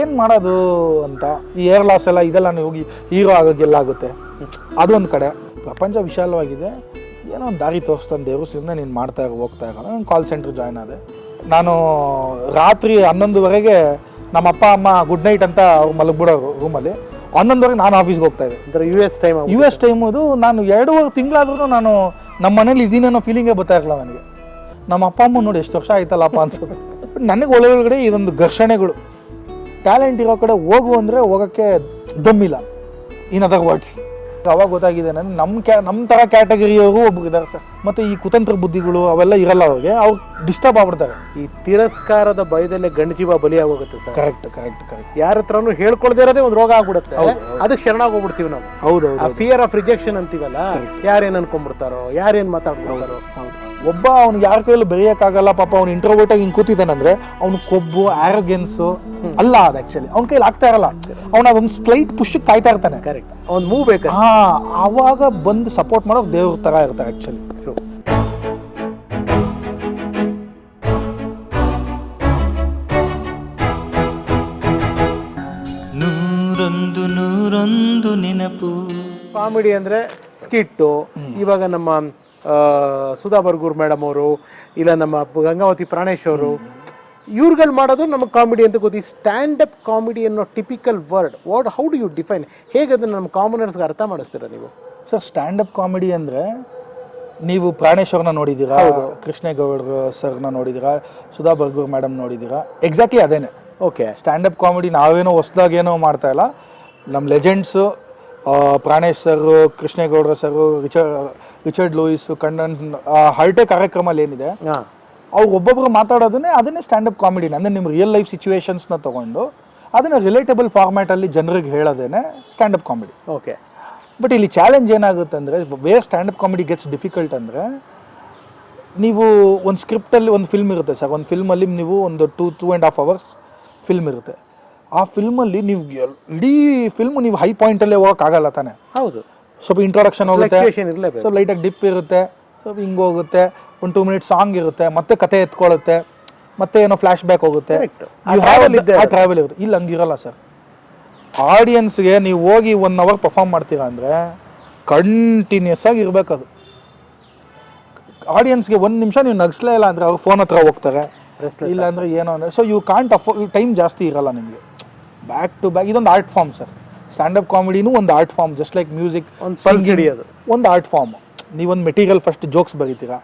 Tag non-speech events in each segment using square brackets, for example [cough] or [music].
ಏನು ಮಾಡೋದು ಅಂತ ಈ ಏರ್ ಲಾಸ್ ಎಲ್ಲ ಇದೆಲ್ಲ ಹೋಗಿ ಹೀರೋ ಗೆಲ್ಲ ಆಗುತ್ತೆ. ಅದೊಂದು ಕಡೆ. ಪ್ರಪಂಚ ವಿಶಾಲವಾಗಿದೆ. ಏನೋ ಒಂದು ದಾರಿ ತೋರಿಸ್ತಾನೆ ದೇವರು ಸುಮ್ಮನೆ ನೀನು ಮಾಡ್ತಾ ಇರೋ ಹೋಗ್ತಾ ಇರೋದು ನಾನು ಕಾಲ್ ಸೆಂಟ್ರ್ ಜಾಯ್ನ್ ಆದೆ. ನಾನು ರಾತ್ರಿ ಹನ್ನೊಂದುವರೆಗೆ ನಮ್ಮ ಅಪ್ಪ ಅಮ್ಮ ಗುಡ್ ನೈಟ್ ಅಂತ ಅವ್ರು ಮಲಗ್ಬಿಡೋರು ರೂಮಲ್ಲಿ ಹನ್ನೊಂದುವರೆಗೆ ನಾನು ಆಫೀಸ್ಗೆ ಹೋಗ್ತಾ ಇದ್ದೆ. ಅಂದ್ರೆ U S time U S time ಅದು ನಾನು ಎರಡೂವರೆ ತಿಂಗಳಾದ್ರೂ ನಾನು ನಮ್ಮ ಮನೇಲಿ ಇದೀನೇನೋ ಫೀಲಿಂಗೇ ಬರ್ತಾ ಇರಲ್ಲ ನನಗೆ. ನಮ್ಮ ಅಪ್ಪ ಅಮ್ಮ ನೋಡಿ ಎಷ್ಟು ವರ್ಷ ಆಯ್ತಲ್ಲಪ್ಪ ಅನ್ಸುತ್ತೆ. ನನಗೆ ಒಳಗಡೆ ಇದೊಂದು ಘರ್ಷಣೆಗಳು. ಟ್ಯಾಲೆಂಟ್ ಇರೋ ಕಡೆ ಹೋಗು ಅಂದರೆ ಹೋಗೋಕ್ಕೆ ದಮ್ಮಿಲ್ಲ ಇನ್ ಅದರ್ ವರ್ಡ್ಸ್ ಅವಾಗ ಗೊತ್ತಾಗಿದೆ ನನಗೆ ನಮ್ಮ ಕ್ಯಾ ನಮ್ಮ ಥರ ಕ್ಯಾಟಗರಿಯವರು ಒಬ್ಬರು ಇದ್ದಾರೆ ಸರ್. ಮತ್ತು ಈ ಕುತಂತ್ರ ಬುದ್ಧಿಗಳು ಅವೆಲ್ಲ ಇರಲ್ಲ ಅವ್ರಿಗೆ ಅವ್ರು ಡಿಸ್ಟರ್ಬ್ ಆಗ್ಬಿಡ್ತಾರೆ. ಈ ತಿರಸ್ಕಾರದ ಭಯದಲ್ಲೇ ಗಂಡು ಜೀವ ಬಲಿಯಾಗೋಗುತ್ತೆ ಸರ್. ಕರೆಕ್ಟ್ ಕರೆಕ್ಟ್ ಕರೆಕ್ಟ್ ಯಾರ ಹತ್ರನೂ ಹೇಳ್ಕೊಳ್ದೇ ಇರೋದೇ ಒಂದು ರೋಗ ಆಗ್ಬಿಡುತ್ತೆ. ಅದಕ್ಕೆ ಶರಣಾಗೋಗ್ಬಿಡ್ತೀವಿ ನಾವು. ಹೌದು ಆ ಫಿಯರ್ ಆಫ್ ರಿಜೆಕ್ಷನ್ ಅಂತೀವಲ್ಲ ಯಾರೇನು ಅನ್ಕೊಂಡ್ಬಿಡ್ತಾರೋ ಯಾರೇನು ಮಾತಾಡ್ಬಿಡ್ತಾರೋ ಹೌದು. ಒಬ್ಬ ಅವ್ನು ಯಾರ ಕೈಯಲ್ಲೂ ಬೆರೆಯಕ್ಕಾಗಲ್ಲ ಪಾಪ ಅವ್ನು ಇಂಟ್ರೋವರ್ಟ್ ಆಗಿ ಹಿಂಗೆ ಕೂತಿದ್ದಾನಂದ್ರೆ ಅವ್ನು ಕೊಬ್ಬು ಆರೋಗ್ಯನ್ಸು ಅಲ್ಲ ಅದು ಆ್ಯಕ್ಚುಲಿ ಅವ್ನ ಕೈಲಿ ಆಗ್ತಾ ಇರಲ್ಲ. ಅವ್ನ ಅದೊಂದು ಸ್ಲೈಟ್ ಪುಷ್ ಕಾಯ್ತಾ ಇರ್ತಾನೆ. ಕರೆಕ್ಟ್ ಅವ್ನು ಮೂವ್ ಬೇಕು ಹಾ ಅವಾಗ ಬಂದು ಸಪೋರ್ಟ್ ಮಾಡೋಕೆ ದೇವ್ರ ತರ ಇರ್ತಾರೆ ಆಕ್ಚುಲಿ ನೂರೊಂದು ನೂರೊಂದು ನೆನಪು. ಕಾಮಿಡಿ ಅಂದ್ರೆ ಸ್ಕಿಟ್ಟು ಇವಾಗ ನಮ್ಮ ಸುಧಾ ಬರ್ಗೂರ್ ಮೇಡಮ್ ಅವರು ಇಲ್ಲ ನಮ್ಮ ಗಂಗಾವತಿ ಪ್ರಾಣೇಶ್ ಅವರು ಇವ್ರುಗಳು ಮಾಡೋದು ನಮ್ಮ ಕಾಮಿಡಿ ಅಂತ ಗೊತ್ತಿ. ಸ್ಟ್ಯಾಂಡ್ ಅಪ್ ಕಾಮಿಡಿ ಅನ್ನೋ typical word what how do you define? ಹೇಗೆ ಅದನ್ನು ನಮ್ಮ ಕಾಮನರ್ಸ್ಗೆ ಅರ್ಥ ಮಾಡಿಸ್ತೀರಾ ನೀವು? ಸರ್ ಸ್ಟ್ಯಾಂಡ್ ಅಪ್ ಕಾಮಿಡಿ ಅಂದರೆ ನೀವು ಪ್ರಾಣೇಶ್ ಅವ್ರನ್ನ ನೋಡಿದ್ದೀರಾ ಕೃಷ್ಣೇಗೌಡರು ಸರ್ನ ನೋಡಿದ್ದೀರಾ ಸುಧಾ ಬರ್ಗೂರ್ ಮೇಡಮ್ ನೋಡಿದ್ದೀರಾ ಎಕ್ಸಾಕ್ಟ್ಲಿ ಅದೇನೆ. ಓಕೆ ಸ್ಟ್ಯಾಂಡ್ ಅಪ್ ಕಾಮಿಡಿ ನಾವೇನೋ ಹೊಸ್ದಾಗೇನೋ ಮಾಡ್ತಾ ಇಲ್ಲ. ನಮ್ಮ legends Pranesh sir ಕೃಷ್ಣೇಗೌಡರ sir Richard Richard Louis Kannan ಹರಟೆ ಕಾರ್ಯಕ್ರಮಲ್ಲಿ ಏನಿದೆ ಅವ್ರು ಒಬ್ಬೊಬ್ರು ಮಾತಾಡೋದನ್ನೇ ಅದನ್ನೇ ಸ್ಟ್ಯಾಂಡ್ ಅಪ್ ಕಾಮಿಡಿನ ಅಂದರೆ ನಿಮ್ಮ ರಿಯಲ್ ಲೈಫ್ ಸಿಚುವೇಶನ್ಸ್ನ ತಗೊಂಡು ಅದನ್ನ ರಿಲೇಟಬಲ್ ಫಾರ್ಮ್ಯಾಟಲ್ಲಿ ಜನರಿಗೆ ಹೇಳೋದೇನೆ stand up comedy okay. But ಇಲ್ಲಿ ಚಾಲೆಂಜ್ ಏನಾಗುತ್ತೆ ಅಂದರೆ where stand up comedy gets difficult ಅಂದರೆ ನೀವು ಒಂದು ಸ್ಕ್ರಿಪ್ಟಲ್ಲಿ ಒಂದು ಫಿಲ್ಮ್ ಇರುತ್ತೆ ಸರ್. ಒಂದು ಫಿಲ್ಮಲ್ಲಿ ನೀವು ಒಂದು two two and half hours film ಇರುತ್ತೆ. ಆ ಫಿಲ್ಮಲ್ಲಿ ನೀವು ಇಡೀ ಫಿಲ್ಮ್ ನೀವು ಹೈ ಪಾಯಿಂಟಲ್ಲೇ ಹೋಗೋಕ್ಕಾಗಲ್ಲ ತಾನೆ? ಹೌದು. ಸ್ವಲ್ಪ ಇಂಟ್ರೊಡಕ್ಷನ್ ಹೋಗುತ್ತೆ. ಸ್ವಲ್ಪ ಲೈಟಾಗಿ ಡಿಪ್ ಇರುತ್ತೆ. ಸ್ವಲ್ಪ ಹಿಂಗೆ ಹೋಗುತ್ತೆ. ಒಂದು ಟೂ ಮಿನಿಟ್ ಸಾಂಗ್ ಇರುತ್ತೆ. ಮತ್ತೆ ಕತೆ ಎತ್ಕೊಳ್ಳುತ್ತೆ ಮತ್ತೆ ಏನೋ ಫ್ಲಾಶ್ ಬ್ಯಾಕ್ ಹೋಗುತ್ತೆ ಟ್ರಾವೆಲ್ ಇರುತ್ತೆ. ಇಲ್ಲಿ ಹಂಗಿರಲ್ಲ ಸರ್ ಆಡಿಯನ್ಸ್ಗೆ ನೀವು ಹೋಗಿ ಒನ್ ಅವರ್ ಪರ್ಫಾರ್ಮ್ ಮಾಡ್ತೀರಾ ಅಂದರೆ ಕಂಟಿನ್ಯೂಸ್ ಆಗಿ ಇರಬೇಕು ಅದು ಆಡಿಯನ್ಸ್ಗೆ ಒಂದು ನಿಮಿಷ ನೀವು ನಗಿಸ್ಲೇ ಇಲ್ಲ ಅಂದರೆ ಅವ್ರು ಫೋನ್ ಹತ್ರ ಹೋಗ್ತಾರೆ. ಇಲ್ಲ ಅಂದರೆ ಏನೋ ಅಂದರೆ ಸೊ ಯು ಕಾಂಟ್ ಅಫೋ ಟೈಮ್ ಜಾಸ್ತಿ ಇರಲ್ಲ ನಿಮಗೆ. ಬ್ಯಾಕ್ ಟು ಬ್ಯಾಕ್ ಇದೊಂದು art form sir. Stand up ಕಾಮಿಡಿನೂ ಒಂದು art form just like music ಹಿಡಿಯೋದು ಒಂದು ಆರ್ಟ್ ಫಾರ್ಮ್ ನೀವೊಂದು ಮೆಟೀರಿಯಲ್ ಫಸ್ಟ್ ಜೋಕ್ಸ್ ಬರೀತೀರಾ?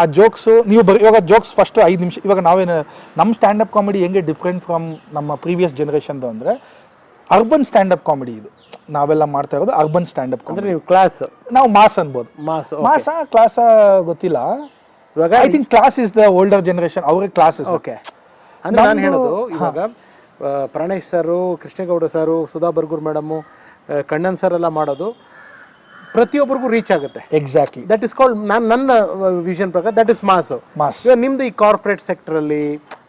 ಆ ಜೋಕ್ಸು ನೀವು ಬರೀ ಇವಾಗ ಜೋಕ್ಸ್ ಫಸ್ಟ್ ಐದು ನಿಮಿಷ ಇವಾಗ ನಾವೇನು ನಮ್ಮ ಸ್ಟ್ಯಾಂಡಪ್ ಕಾಮಿಡಿ ಹೆಂಗೆ ಡಿಫ್ರೆಂಟ್ ಫ್ರಮ್ ನಮ್ಮ ಪ್ರೀವಿಯಸ್ ಜನ್ರೇಷನ್ದು ಅಂದರೆ ಅರ್ಬನ್ ಸ್ಟ್ಯಾಂಡಪ್ ಕಾಮಿಡಿ ಇದು. ನಾವೆಲ್ಲ ಮಾಡ್ತಾ ಇರೋದು urban stand up up comedy ನೀವು ಕ್ಲಾಸ್ ನಾವು ಮಾಸ್ ಅನ್ಬೋದು. ಮಾಸ್ ಮಾಸ ಕ್ಲಾಸ ಗೊತ್ತಿಲ್ಲ. ಇವಾಗ I think class is the older generation ಅವ್ರಿಗೆ ಕ್ಲಾಸಸ್ ಓಕೆ ಅಂದ್ರೆ ನಾನು ಹೇಳೋದು ಇವಾಗ Pranesh sir Krishnegowda sir Sudha Bargur madam Kannan sir ಎಲ್ಲ ಮಾಡೋದು ಪ್ರತಿಯೊಬ್ಬರಿಗೂ ರೀಚ್ ಆಗುತ್ತೆ. ಎಕ್ಸಾಕ್ಟ್ಲಿ ದಟ್ ಇಸ್ ಕಾಲ್ಡ್ ನಾನು ನನ್ನ ವಿಷನ್ ಪ್ರಕಾರ ದಟ್ ಇಸ್ ಮಾಸ್ ಮಾಸ್ ಇವಾಗ ನಿಮ್ದು ಈ ಕಾರ್ಪೊರೇಟ್ ಸೆಕ್ಟರಲ್ಲಿ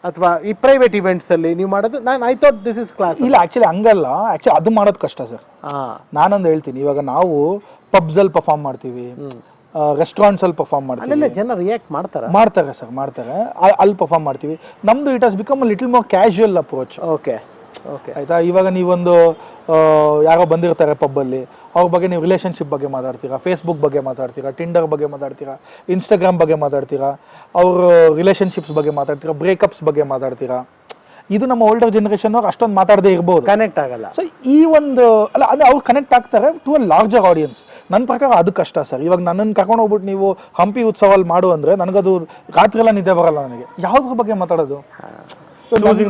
ಅಥವಾ ಈ ಪ್ರೈವೇಟ್ ಇವೆಂಟ್ಸ್ ಅಲ್ಲಿ ನೀವು ಮಾಡೋದು ನಾನು I thought this is class ಇಲ್ಲ ಆ್ಯಕ್ಚುಲಿ ಹಂಗಲ್ಲ. ಆ್ಯಕ್ಚುಲಿ ಅದು ಮಾಡೋದು ಕಷ್ಟ ಸರ್. ನಾನೊಂದು ಹೇಳ್ತೀನಿ ಇವಾಗ ನಾವು ಪಬ್ಸಲ್ಲಿ ಪರ್ಫಾರ್ಮ್ ಮಾಡ್ತೀವಿ. ರೆಸ್ಟೋರೆಂಟ್ಸಲ್ಲಿ ಪರ್ಫಾರ್ಮ್ ಮಾಡ್ತೀವಿ. ಅಲ್ಲೆಲ್ಲ ಜನ ರಿಯಾಕ್ಟ್ ಮಾಡ್ತಾರೆ? ಮಾಡ್ತಾರೆ ಸರ್ ಮಾಡ್ತಾರೆ. ಅಲ್ಲಿ ಪರ್ಫಾರ್ಮ್ ಮಾಡ್ತೀವಿ. ನಮ್ದು it has become little more casual approach okay okay ಆಯ್ತಾ? ಇವಾಗ ನೀವೊಂದು ಯಾರೋ ಬಂದಿರ್ತಾರೆ ಪಬ್ಬಲ್ಲಿ ಅವ್ರ ಬಗ್ಗೆ ನೀವು ರಿಲೇಷನ್ಶಿಪ್ ಬಗ್ಗೆ ಮಾತಾಡ್ತೀರಾ? ಫೇಸ್ಬುಕ್ ಬಗ್ಗೆ ಮಾತಾಡ್ತೀರಾ? ಟಿಂಡರ್ ಬಗ್ಗೆ ಮಾತಾಡ್ತೀರಾ? ಇನ್ಸ್ಟಾಗ್ರಾಮ್ ಬಗ್ಗೆ ಮಾತಾಡ್ತೀರಾ? ಅವ್ರ ರಿಲೇಷನ್ಶಿಪ್ಸ್ ಬಗ್ಗೆ ಮಾತಾಡ್ತೀರಾ? ಬ್ರೇಕಪ್ಸ್ ಬಗ್ಗೆ ಮಾತಾಡ್ತೀರಾ? ಇದು ನಮ್ಮ ಓಲ್ಡರ್ ಜನರೇಷನ್ ಅವ್ರು ಅಷ್ಟೊಂದು ಮಾತಾಡದೇ ಇರ್ಬೋದು. ಕನೆಕ್ಟ್ ಆಗಲ್ಲ. ಸೊ ಈ ಒಂದು ಅಲ್ಲ ಅಂದ್ರೆ ಅವ್ರು ಕನೆಕ್ಟ್ ಆಗ್ತಾರೆ ಟು ಅ ಲಾರ್ಜರ್ ಆಡಿಯನ್ಸ್ ನನ್ನ ಪ್ರಕಾರ ಅದು ಕಷ್ಟ ಸರ್. ಇವಾಗ ನನ್ನನ್ನು ಕರ್ಕೊಂಡು ಹೋಗ್ಬಿಟ್ಟು ನೀವು ಹಂಪಿ ಉತ್ಸವಲ್ಲಿ ಮಾಡು ಅಂದರೆ ನನಗದು ರಾತ್ರಿ ಎಲ್ಲ ನಿದ್ದೆ ಬರಲ್ಲ ನನಗೆ. ಯಾವುದ್ರ ಬಗ್ಗೆ ಮಾತಾಡೋದು?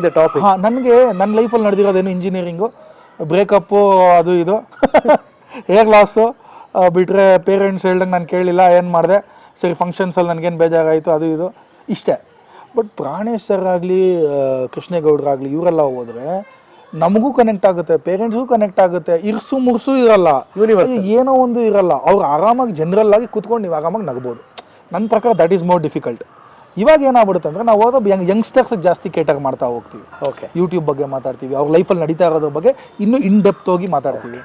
ದ ಟಾಪಿಕ್ ಹಾಂ ನನಗೆ ನನ್ನ ಲೈಫಲ್ಲಿ ನಡೆದಿರೋದೇನು ಇಂಜಿನಿಯರಿಂಗು ಬ್ರೇಕಪ್ಪು ಅದು ಇದು. [laughs] ಹೇರ್ ಲಾಸು ಬಿಟ್ಟರೆ ಪೇರೆಂಟ್ಸ್ ಹೇಳ್ದಂಗೆ ನಾನು ಕೇಳಿಲ್ಲ ಏನು ಮಾಡಿದೆ? ಸರಿ ಫಂಕ್ಷನ್ಸಲ್ಲಿ ನನಗೇನು ಬೇಜಾರಾಯಿತು ಅದು ಇದು. ಇಷ್ಟೇ. ಬಟ್ ಪ್ರಾಣೇಶ್ ಸರ್ ಆಗಲಿ ಕೃಷ್ಣೇಗೌಡರಾಗಲಿ ಇವರೆಲ್ಲ ಹೋದ್ರೆ ನಮಗೂ ಕನೆಕ್ಟ್ ಆಗುತ್ತೆ ಪೇರೆಂಟ್ಸ್ಗೂ ಕನೆಕ್ಟ್ ಆಗುತ್ತೆ ಇರ್ಸು ಮುರ್ಸು ಇರಲ್ಲ. ಏನೋ ಒಂದು ಇರಲ್ಲ. ಅವ್ರು ಆರಾಮಾಗಿ ಜನರಲ್ ಆಗಿ ಕೂತ್ಕೊಂಡು ನೀವು ಆರಾಮಾಗಿ ನಗ್ಬೋದು. ನನ್ನ ಪ್ರಕಾರ ದಟ್ ಈಸ್ ಮೋರ್ ಡಿಫಿಕಲ್ಟ್ ಇವಾಗ ಏನಾಗ್ಬಿಡುತ್ತೆ ಅಂದರೆ ನಾವು ಹೋದ ಯಂಗ್ ಯಂಗ್ಸ್ಟರ್ಸ್ ಜಾಸ್ತಿ ಕೇಟರ್ ಮಾಡ್ತಾ ಹೋಗ್ತೀವಿ. ಓಕೆ ಯೂಟ್ಯೂಬ್ ಬಗ್ಗೆ ಮಾತಾಡ್ತೀವಿ ಅವ್ರ ಲೈಫಲ್ಲಿ ನಡೀತಾ ಇರೋದ್ರ ಬಗ್ಗೆ ಇನ್ನೂ ಇನ್ ಡೆಪ್ತ್ ಹೋಗಿ ಮಾತಾಡ್ತೀವಿ.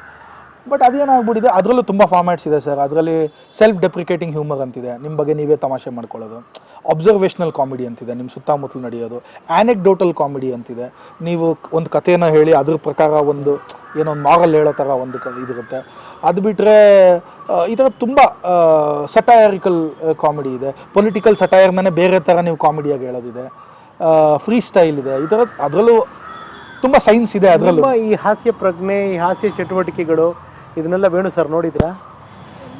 ಬಟ್ ಅದೇನಾಗ್ಬಿಟ್ಟಿದೆ ಅದರಲ್ಲೂ ತುಂಬ ಫಾರ್ಮ್ಯಾಟ್ಸ್ ಇದೆ ಸರ್ ಅದರಲ್ಲಿ ಸೆಲ್ಫ್ ಡೆಪ್ರಿಕೇಟಿಂಗ್ ಹ್ಯೂಮರ್ ಅಂತಿದೆ. ನಿಮ್ಮ ಬಗ್ಗೆ ನೀವೇ ತಮಾಷೆ ಮಾಡ್ಕೊಳ್ಳೋದು. ಅಬ್ಸರ್ವೇಷನಲ್ ಕಾಮಿಡಿ ಅಂತಿದೆ ನಿಮ್ಮ ಸುತ್ತಮುತ್ತಲು ನಡೆಯೋದು ಆನೆಕ್ಡೋಟಲ್ ಕಾಮಿಡಿ ಅಂತಿದೆ. ನೀವು ಒಂದು ಕಥೆಯನ್ನು ಹೇಳಿ, ಅದ್ರ ಪ್ರಕಾರ ಒಂದು, ಏನೋ ಒಂದು ಮಾರಲ್ ಹೇಳೋ ಥರ ಒಂದು ಕ ಇದಿರುತ್ತೆ. ಅದು ಬಿಟ್ಟರೆ ಈ ಥರ ತುಂಬ ಸಟಾಯರಿಕಲ್ ಕಾಮಿಡಿ ಇದೆ. ಪೊಲಿಟಿಕಲ್ ಸಟೈರ್ನೇ ಬೇರೆ ಥರ ನೀವು ಕಾಮಿಡಿಯಾಗಿ ಹೇಳೋದಿದೆ. ಫ್ರೀ ಸ್ಟೈಲ್ ಇದೆ. ಈ ಥರ ಅದರಲ್ಲೂ ತುಂಬ ಸೈನ್ಸ್ ಇದೆ ಅದರಲ್ಲೂ. ಈ ಹಾಸ್ಯ ಪ್ರಜ್ಞೆ, ಈ ಹಾಸ್ಯ ಚಟುವಟಿಕೆಗಳು, ಇದನ್ನೆಲ್ಲ ವೇಣು ಸರ್ ನೋಡಿದ್ರಾ?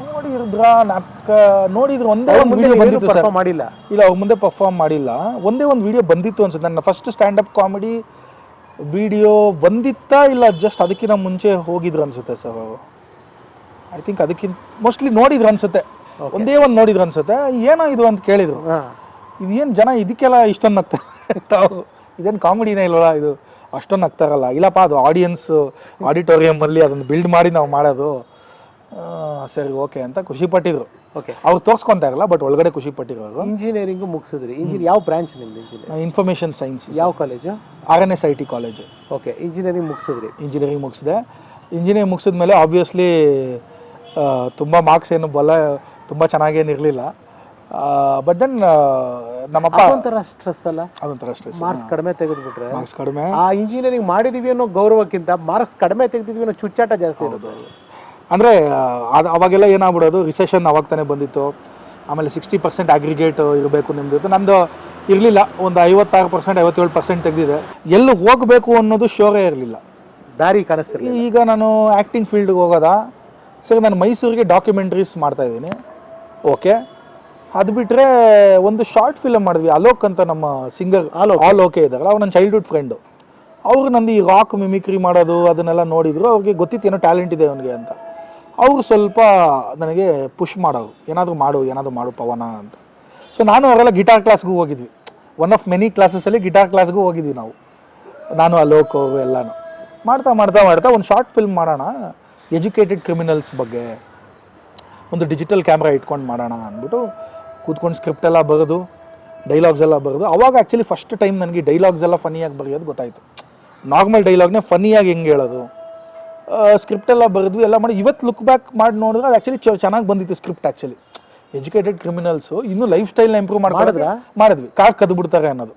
ನೋಡಿದ್ರ ನಾಟಕ ನೋಡಿದ್ರು ಒಂದೇ ಅವ್ರ ಒಂದು ಮುಂದೆ ವಿಡಿಯೋ ಬಂದಿತ್ತು ಸರ್. perform ಮಾಡಿಲ್ಲ ಇಲ್ಲ ಅವ್ರ ಮುಂದೆ ಪರ್ಫಾರ್ಮ್ ಮಾಡಿಲ್ಲ. ಒಂದೇ ಒಂದು ವಿಡಿಯೋ ಬಂದಿತ್ತು ಅನ್ಸುತ್ತೆ. ನನ್ನ first stand up comedy video ಬಂದಿತ್ತಾ ಇಲ್ಲ? ಜಸ್ಟ್ ಅದಕ್ಕಿಂತ ಮುಂಚೆ ಹೋಗಿದ್ರು ಅನ್ಸುತ್ತೆ ಸರ್ ಅವರು. ಐ ಥಿಂಕ್ ಅದಕ್ಕಿಂತ ಮೋಸ್ಟ್ಲಿ ನೋಡಿದ್ರು ಅನ್ಸುತ್ತೆ. ಒಂದೇ ಒಂದು ನೋಡಿದ್ರು ಅನ್ಸುತ್ತೆ. ಏನೋ ಇದು ಅಂತ ಕೇಳಿದ್ರು. ಇದು ಇದೇನು ಜನ ಇದಕ್ಕೆಲ್ಲ ಇಷ್ಟೊಂದು ನಗ್ತಾರೆ ತಾವು ಇದೇನು ಕಾಮಿಡಿನೇ ಇಲ್ವಲ್ಲ ಇದು? ಅಷ್ಟೊಂದು ನಗ್ತಾರಲ್ಲ ಇಲ್ಲಪ್ಪ ಅದು ಆಡಿಯನ್ಸ್ ಆಡಿಟೋರಿಯಮಲ್ಲಿ ಅದನ್ನು ಬಿಲ್ಡ್ ಮಾಡಿ ನಾವು ಮಾಡೋದು. ಸರಿ ಓಕೆ ಅಂತ ಖುಷಿ ಪಟ್ಟಿದ್ರು. ಓಕೆ ಅವ್ರು ತೋರಿಸ್ಕೊಂತ ಇರಲ್ಲ ಬಟ್ ಒಳಗಡೆ ಖುಷಿ ಅವರು. ಇಂಜಿನಿಯರಿಂಗು ಮುಗಿಸಿದ್ರಿ. ಇಂಜಿನಿಯರ್ ಯಾವ ಬ್ರಾಂಚ್ ನಿಮ್ದು ಇಂಜಿನಿಯರ್ ಇನ್ಫಾರ್ಮೇಷನ್ ಸೈನ್ಸ್ ಯಾವ college R N S I T college okay engineering ಮುಗಿಸಿದ್ರಿ. Engineering ಮುಗಿಸಿದೆ. ಇಂಜಿನಿಯರಿಂಗ್ ಮುಗಿಸಿದ ಮೇಲೆ ಆಬ್ವಿಯಸ್ಲಿ ತುಂಬ ಮಾರ್ಕ್ಸ್ ಏನು ಬಲ ತುಂಬ ಚೆನ್ನಾಗೇನಿರಲಿಲ್ಲ. ಬಟ್ ದೆನ್ ನಮ್ಮಪ್ಪ ಒಂಥರ ಸ್ಟ್ರೆಸ್ ಅಲ್ಲ? ಅದೊಂಥರ ಸ್ಟ್ರೆಸ್ ಮಾರ್ಕ್ಸ್ ಕಡಿಮೆ ತೆಗೆದ್ಬಿಟ್ರೆ? ಮಾರ್ಕ್ಸ್ ಕಡಿಮೆ. ಆ ಇಂಜಿನಿಯರಿಂಗ್ ಮಾಡಿದೀವಿ ಅನ್ನೋ ಗೌರವಕ್ಕಿಂತ ಮಾರ್ಕ್ಸ್ ಕಡಿಮೆ ತೆಗೆದಿದ್ವಿ ಅನ್ನೋ ಚುಚ್ಚಾಟ ಜಾಸ್ತಿ ಇರುತ್ತೆ. ಅಂದರೆ ಅದು ಅವಾಗೆಲ್ಲ ಏನಾಗ್ಬಿಡೋದು ರಿಸೆಷನ್ ಅವಾಗ ತಾನೇ ಬಂದಿತ್ತು. ಆಮೇಲೆ ಸಿಕ್ಸ್ಟಿ ಪರ್ಸೆಂಟ್ ಅಗ್ರಿಗೇಟ್ ಇರಬೇಕು ನಿಮ್ಮದು ನಂದು ಇರಲಿಲ್ಲ ಒಂದು ಐವತ್ತಾರು ಪರ್ಸೆಂಟ್ ಐವತ್ತೇಳು ಪರ್ಸೆಂಟ್ ತೆಗೆದಿದೆ. ಎಲ್ಲಿ ಹೋಗಬೇಕು ಅನ್ನೋದು ಶೋರೇ ಇರಲಿಲ್ಲ. ದಾರಿ ಕಾಣಿಸ್ತಿರಲಿಲ್ಲ. ಈಗ ನಾನು ಆ್ಯಕ್ಟಿಂಗ್ ಫೀಲ್ಡ್ಗೆ ಹೋಗೋದಾ? ಸರಿ ನಾನು ಮೈಸೂರಿಗೆ ಡಾಕ್ಯುಮೆಂಟ್ರೀಸ್ ಮಾಡ್ತಾಯಿದ್ದೀನಿ ಓಕೆ ಅದು ಬಿಟ್ಟರೆ ಒಂದು ಶಾರ್ಟ್ ಫಿಲಮ್ ಮಾಡಿದ್ವಿ ಅಲೋಕ್ ಅಂತ ನಮ್ಮ ಸಿಂಗರ್ ಅಲೋಕ್. ಆಲ್ ಓಕೆ ಇದ್ದಾರಲ್ಲ ಅವ್ರು ನನ್ನ ಚೈಲ್ಡ್ಹುಡ್ ಫ್ರೆಂಡು ಅವರು ನಂದು ಈ ರಾಕ್ ಮಿಮಿಕ್ರಿ ಮಾಡೋದು ಅದನ್ನೆಲ್ಲ ನೋಡಿದ್ರು ಅವ್ರಿಗೆ ಗೊತ್ತಿತ್ತು ಏನೋ ಟ್ಯಾಲೆಂಟ್ ಇದೆ ಅವನಿಗೆ ಅಂತ. ಅವರು ಸ್ವಲ್ಪ ನನಗೆ ಪುಷ್ ಮಾಡೋರು. ಏನಾದರೂ ಮಾಡು ಏನಾದರೂ ಮಾಡು ಪವನ ಅಂತ. ಸೊ ನಾನು ಅವರೆಲ್ಲ ಗಿಟಾರ್ ಕ್ಲಾಸ್ಗೂ ಹೋಗಿದ್ವಿ. ಒನ್ ಆಫ್ ಮೆನಿ ಕ್ಲಾಸಸಲ್ಲಿ ಗಿಟಾರ್ ಕ್ಲಾಸ್ಗೂ ಹೋಗಿದ್ವಿ ನಾವು. ನಾನು, ಅಲೋಕ್ ಎಲ್ಲನೂ. ಮಾಡ್ತಾ ಮಾಡ್ತಾ ಮಾಡ್ತಾ ಒಂದು ಶಾರ್ಟ್ ಫಿಲ್ಮ್ ಮಾಡೋಣ ಎಜುಕೇಟೆಡ್ ಕ್ರಿಮಿನಲ್ಸ್ ಬಗ್ಗೆ. ಒಂದು ಡಿಜಿಟಲ್ ಕ್ಯಾಮ್ರಾ ಇಟ್ಕೊಂಡು ಮಾಡೋಣ ಅಂದ್ಬಿಟ್ಟು ಕೂತ್ಕೊಂಡು ಸ್ಕ್ರಿಪ್ಟ್ ಎಲ್ಲ ಬರೆದು ಡೈಲಾಗ್ಸ್ ಎಲ್ಲ ಬರೆದು, ಅವಾಗ ಆ್ಯಕ್ಚುಲಿ ಫಸ್ಟ್ ಟೈಮ್ ನನಗೆ ಡೈಲಾಗ್ಸ್ ಎಲ್ಲ ಫನಿಯಾಗಿ ಬರೆಯೋದು ಗೊತ್ತಾಯಿತು. ನಾರ್ಮಲ್ ಡೈಲಾಗ್ನೇ ಫನಿಯಾಗಿ ಹೆಂಗೆ ಹೇಳೋದು? ಸ್ಕ್ರಿಪ್ಟ್ ಎಲ್ಲ ಬರೆದ್ವಿ ಎಲ್ಲ ಮಾಡಿ ಇವತ್ತು ಲುಕ್ ಬ್ಯಾಕ್ ಮಾಡಿ ನೋಡಿದ್ರೆ ಅದು ಆ್ಯಕ್ಚುಲಿ ಚೆನ್ನಾಗಿ ಬಂದಿತ್ತು ಸ್ಕ್ರಿಪ್ಟ್ ಆ್ಯಕ್ಚುಲಿ ಎಜುಕೇಟೆಡ್ ಕ್ರಿಮಿನಲ್ಸು ಇನ್ನೂ ಲೈಫ್ ಸ್ಟೈಲ್ನ ಇಂಪ್ರೂವ್ ಮಾಡಿದ್ರೆ? ಮಾಡಿದ್ವಿ. ಕಾರ್ ಕದ್ದು ಬಿಡ್ತಾರೆ ಅನ್ನೋದು.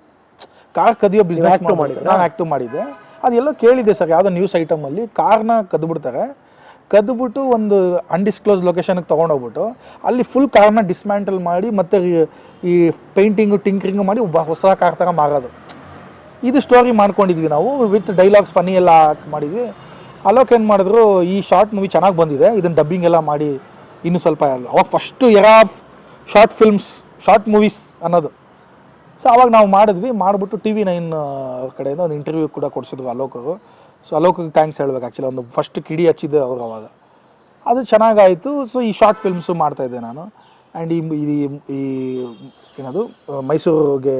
ಕಾರ್ ಕದಿಯೋ ಬಿಸ್ನೆಸ್ ಆ್ಯಕ್ಟಿವ್ ಮಾಡಿದ್ರಾ? ನಾನು ಆ್ಯಕ್ಟಿವ್ ಮಾಡಿದೆ ಅದೆಲ್ಲ ಕೇಳಿದೆ ಸರ್ ಯಾವುದೋ ನ್ಯೂಸ್ ಐಟಮಲ್ಲಿ ಕಾರ್ನ ಕದ್ದು ಬಿಡ್ತಾರೆ ಕದ್ದುಬಿಟ್ಟು ಒಂದು ಅನ್ಡಿಸ್ಕ್ಲೋಸ್ ಲೊಕೇಶನ್ಗೆ ತೊಗೊಂಡೋಗ್ಬಿಟ್ಟು ಅಲ್ಲಿ ಫುಲ್ ಕಾರ್ನ ಡಿಸ್ಮ್ಯಾಂಟಲ್ ಮಾಡಿ ಮತ್ತೆ ಈ- ಪೇಂಟಿಂಗು ಟಿಂಕ್ರಿಂಗು ಮಾಡಿ ಒಬ್ಬ ಹೊಸ ಕಾರ್ ಥರ ಮಾರೋದು. ಇದು ಸ್ಟೋರಿ ಮಾಡ್ಕೊಂಡಿದ್ವಿ ನಾವು ವಿತ್ ಡೈಲಾಗ್ಸ್ ಫನಿ ಎಲ್ಲ ಹಾಕಿ ಮಾಡಿದ್ವಿ. ಅಲೋಕ್ ಏನು ಮಾಡಿದ್ರು ಈ ಶಾರ್ಟ್ ಮೂವಿ ಚೆನ್ನಾಗಿ ಬಂದಿದೆ. ಇದನ್ನು ಡಬ್ಬಿಂಗ್ ಎಲ್ಲ ಮಾಡಿ ಇನ್ನೂ ಸ್ವಲ್ಪ ಅವಾಗ first era of short films short movies ಅನ್ನೋದು. ಸೊ ಅವಾಗ ನಾವು ಮಾಡಿದ್ವಿ. ಮಾಡಿಬಿಟ್ಟು ಟಿ ವಿ ನೈನ್ ಕಡೆಯಿಂದ ಒಂದು ಇಂಟರ್ವ್ಯೂ ಕೂಡ ಕೊಡಿಸಿದ್ವಿ ಅಲೋಕ್ ಸೊ ಅಲೋಕಿಗೆ ಥ್ಯಾಂಕ್ಸ್ ಹೇಳ್ಬೇಕು ಆ್ಯಕ್ಚುಲಿ ಒಂದು ಫಸ್ಟ್ ಕಿಡಿ ಹಚ್ಚಿದ್ದೆ ಅವ್ರು ಅವಾಗ. ಅದು ಚೆನ್ನಾಗಾಯಿತು. ಸೊ ಈ ಶಾರ್ಟ್ ಫಿಲ್ಮ್ಸು ಮಾಡ್ತಾಯಿದ್ದೆ ನಾನು. ಆ್ಯಂಡ್ ಈ ಈ ಈ ಏನದು ಮೈಸೂರಿಗೆ